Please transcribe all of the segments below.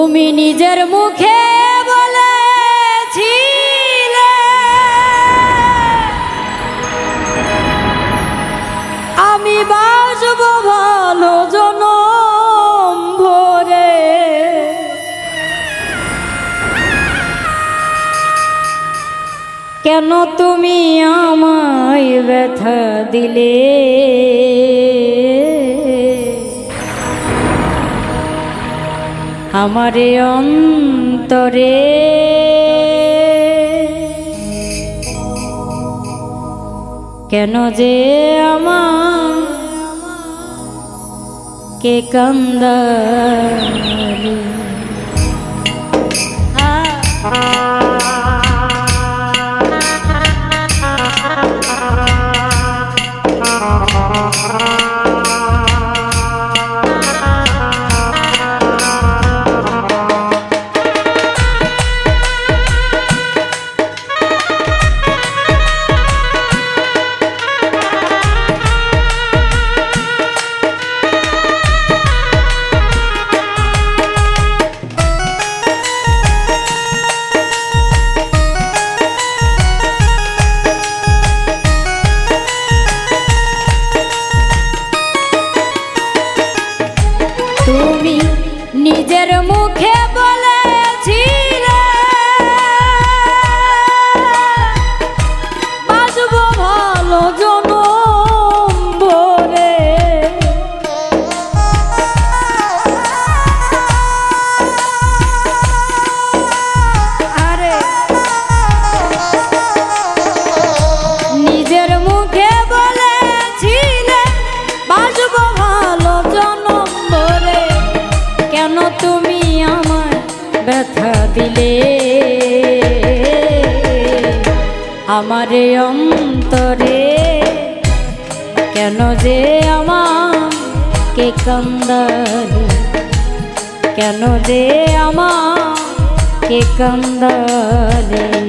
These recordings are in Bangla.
তুমি নিজের মুখে বলেছিলে। আমি বাসব ভালো জনম ভরে। কেন তুমি আমায় ব্যথা দিলে? আমারে অন্তরে। কেন যে আমার কে কান্দালি তুমি নিজের মুখে তুমি আমার ব্যথা দিলে। আমার অন্তরে কেন যে আমার কে কান্দালি? কেন যে আমার কে কান্দালি?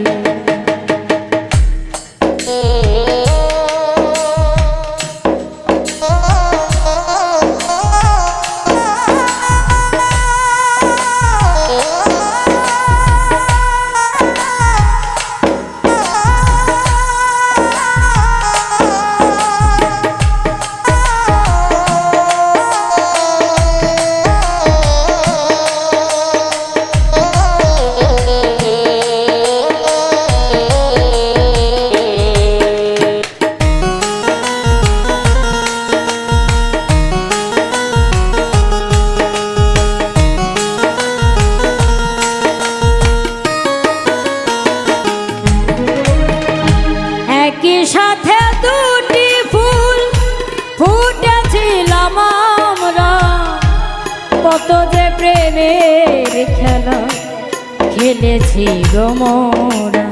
কত যে প্রেমের খেলা খেলেছি গমরা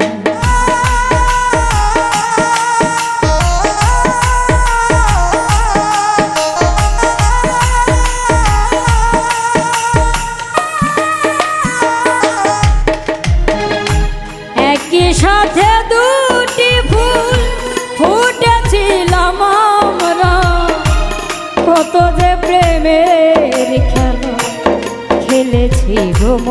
একই দুটি ফুটেছিলাম কত যে প্রেমের খেলা খেলেছি ঘুম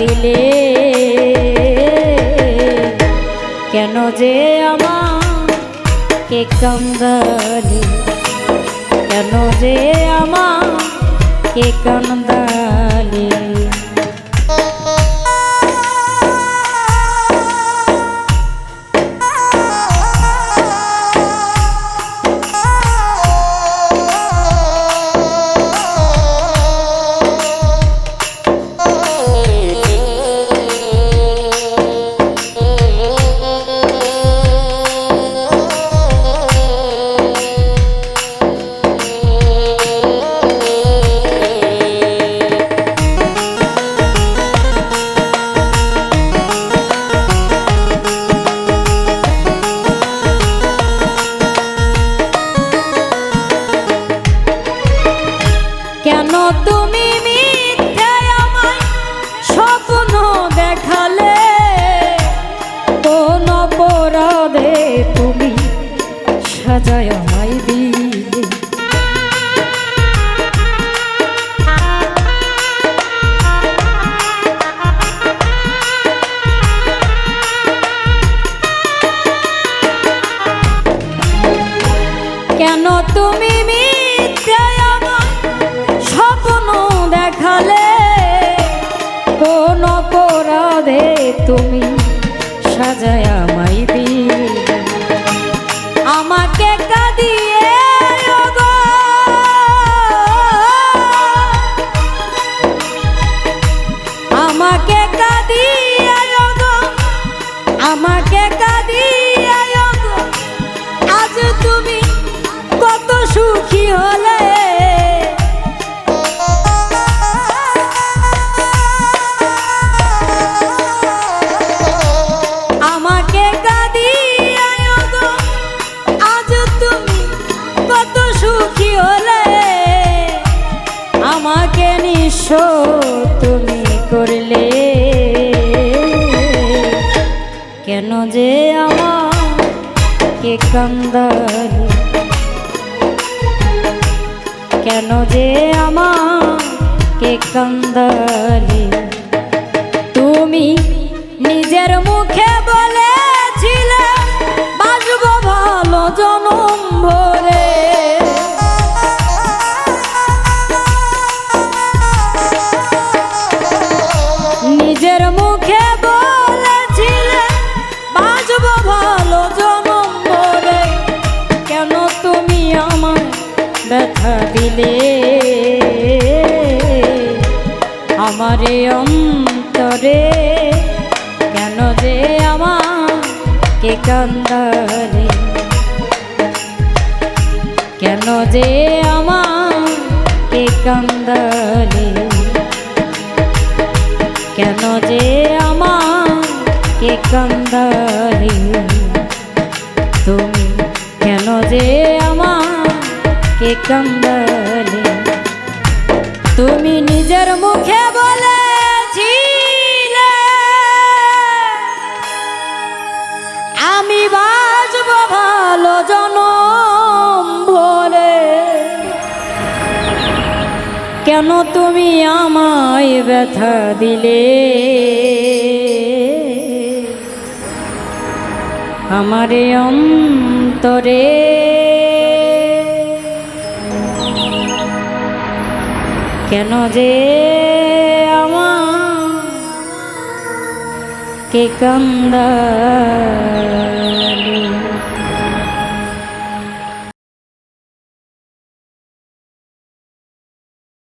দিলে কেন যে আমার কে কান্দালি? কেন যে আমার কে কান্দালি? কেন তুমি তুমি করলে। কেন যে আমার কে কান্দার কেন যে আমার কে কান্দালে। অন্তরে, কেন যে আমাকে কান্দালে? কেন যে আমাকে কান্দালে? কেন যে আমাকে কান্দালে? তুমি কেন যে আমাকে কান্দালে? তুমি নিজের মুখে বলেছিলে কেন তুমি আমায় ব্যথা দিলে? আমারে অন্তরে। কেন যে के कंदा